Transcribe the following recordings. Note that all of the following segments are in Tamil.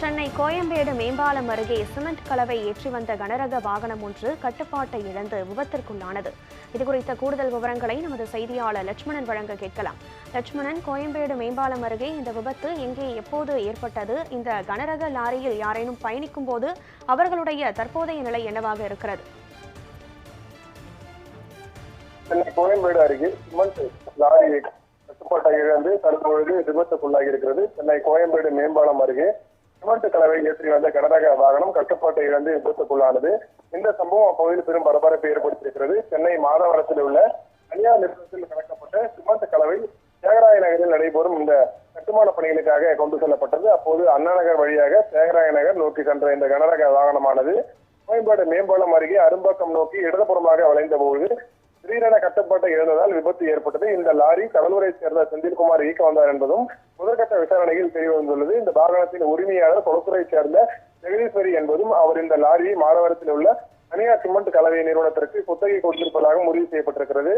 சென்னை கோயம்பேடு மேம்பாலம் அருகே சிமெண்ட் கலவை ஏற்றி வந்த கனரக வாகனம் ஒன்று கட்டுப்பாட்டை இழந்து விபத்திற்குள்ளானது. இதுகுறித்த கூடுதல் விவரங்களை நமது செய்தியாளர் லட்சுமணன் வழங்க கேட்கலாம். லட்சுமணன் கோயம்பேடு மேம்பாலம் அருகே இந்த விபத்து எங்கே எப்போது ஏற்பட்டது? இந்த கனரக லாரியில் யாரேனும் பயணிக்கும் போது அவர்களுடைய தற்போதைய நிலை என்னவாக இருக்கிறது? சென்னை கோயம்பேடு அருகே சிமெண்ட் லாரி கட்டுப்பாட்டை இழந்து தற்பொழுது விபத்துக்குள்ளாகி இருக்கிறது சென்னை கோயம்பேடு மேம்பாலம் அருகே சிமெண்ட் கலவை ஏற்றி வந்த கனரக வாகனம் கட்டுப்பாட்டை இழந்து விபத்துக்குள்ளானது. இந்த சம்பவம் அப்பகுதியில் பெரும் பரபரப்பை ஏற்படுத்தியிருக்கிறது. சென்னை மாதவரத்தில் உள்ள தனியார் நிறுவனத்தில் கலக்கப்பட்ட சிமெண்ட் கலவை தியாகராய நகரில் நடைபெறும் இந்த கட்டுமான பணிகளுக்காக கொண்டு செல்லப்பட்டது. அப்போது அண்ணா நகர் வழியாக தியாகராய நகர் நோக்கி சென்ற இந்த கனரக வாகனமானது கோயம்பாடு மேம்பாலம் அருகே அரும்பாக்கம் நோக்கி இடதுபுறமாக வளைந்த போது திடீரென கட்டுப்பாட்டை இழந்ததால் விபத்து ஏற்பட்டது. இந்த லாரி கடலூரை சேர்ந்த செந்தில்குமார் இயக்க வந்தார் என்பதும் முதற்கட்ட விசாரணையில் தெரியவந்துள்ளது. இந்த வாகனத்தின் உரிமையாளர் கொளத்துறை சேர்ந்த ஜெகதீஸ்வரி என்பதும் அவர் இந்த லாரியை மாதவரத்தில் உள்ள தனியார் சிமெண்ட் கலவை நிறுவனத்திற்கு குத்தகை கொடுத்திருப்பதாக முடிவு செய்யப்பட்டிருக்கிறது.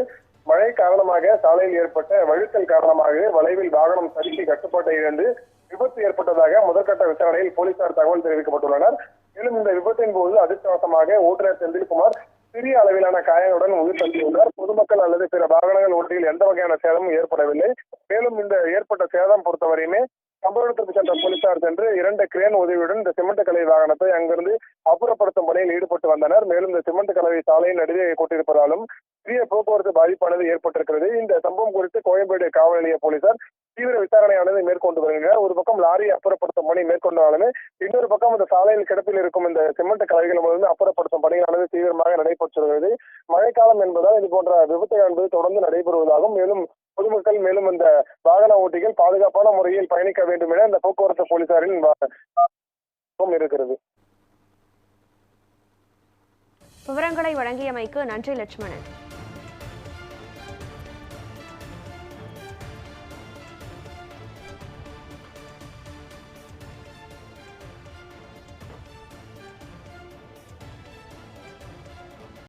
மழை காரணமாக சாலையில் ஏற்பட்ட வழுக்கல் காரணமாக வளைவில் வாகனம் சரிக்கு கட்டுப்பாட்டை இழந்து விபத்து ஏற்பட்டதாக முதற்கட்ட விசாரணையில் போலீசார் தகவல் தெரிவிக்கப்பட்டுள்ளனர். மேலும் இந்த விபத்தின் போது அதிர்ஷ்டவசமாக ஓட்டுநர் செந்தில்குமார் சிறிய அளவிலான காயங்களுடன் உயிர் தப்பியுள்ளார். பொதுமக்கள் அல்லது பிற வாகனங்கள் ஓட்டியில் எந்த வகையான சேதமும் ஏற்படவில்லை. மேலும் இந்த ஏற்பட்ட சேதம் பொறுத்தவரையுமே சம்பவ இடத்திற்கு சென்ற போலீசார் சென்று இரண்டு கிரேன் உதவியுடன் இந்த சிமெண்ட் கலவை வாகனத்தை அங்கிருந்து அப்புறப்படுத்தும் பணியில் ஈடுபட்டு வந்தனர். மேலும் இந்த சிமெண்ட் கலவை சாலையின் நடுவே கொண்டிருப்பதாலும் சிறிய போக்குவரத்து பாதிப்பானது ஏற்பட்டிருக்கிறது. இந்த சம்பவம் குறித்து கோயம்பேடு காவல் நிலைய போலீசார் தீவிர விசாரணையானது மேற்கொண்டு வருகின்றனர். ஒரு பக்கம் லாரி அப்புறப்படுத்தும் பணி மேற்கொண்டாலுமே இன்னொரு பக்கம் இந்த சாலையில் கிடப்பில் இருக்கும் இந்த சிமெண்ட் கலவைகள் வந்து அப்புறப்படுத்தும் பணியானது தீவிரமாக நடைபெற்று வருகிறது. மழைக்காலம் என்பதால் இது போன்ற விபத்துகள் என்பது தொடர்ந்து நடைபெறுவதாகவும் மேலும் பொதுமக்கள் மேலும் இந்த வாகன ஓட்டிகள் பாதுகாப்பான முறையில் பயணிக்க வேண்டும் என இந்த போக்குவரத்து போலீசாரின் இருக்கிறது. விவரங்களை வழங்கியமைக்கு நன்றி லட்சுமணன்.